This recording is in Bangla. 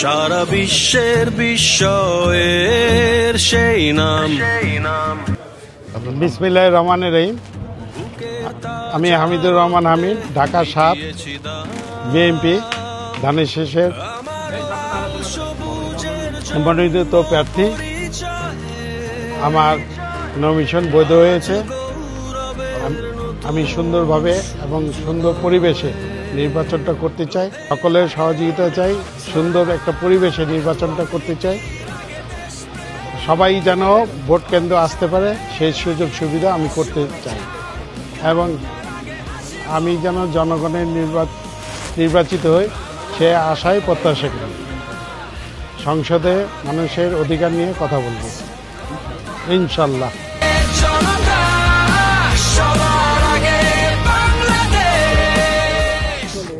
সারা বিশ্বের বিস্ময়ের সেই নাম। বিসমিল্লাহ রহমানের রহিম। আমি হামিদুর রহমান হামিদ, ঢাকা সাত, বিএনপি, ধানের শেষের মনোনীত প্রার্থী। আমার নমিশন বৈধ হয়েছে। আমি সুন্দরভাবে এবং সুন্দর পরিবেশে নির্বাচনটা করতে চাই। সকলের সহযোগিতা চাই, সুন্দর একটা পরিবেশে নির্বাচনটা করতে চাই। সবাই যেন ভোট কেন্দ্র আসতে পারে, সেই সুযোগ সুবিধা আমি করতে চাই। এবং আমি যেন জনগণের নির্বা- নির্বাচিত হই, সে আশায় প্রত্যাশা করি। সংসদে মানুষের অধিকার নিয়ে কথা বলব। ইনশাল্লাহ।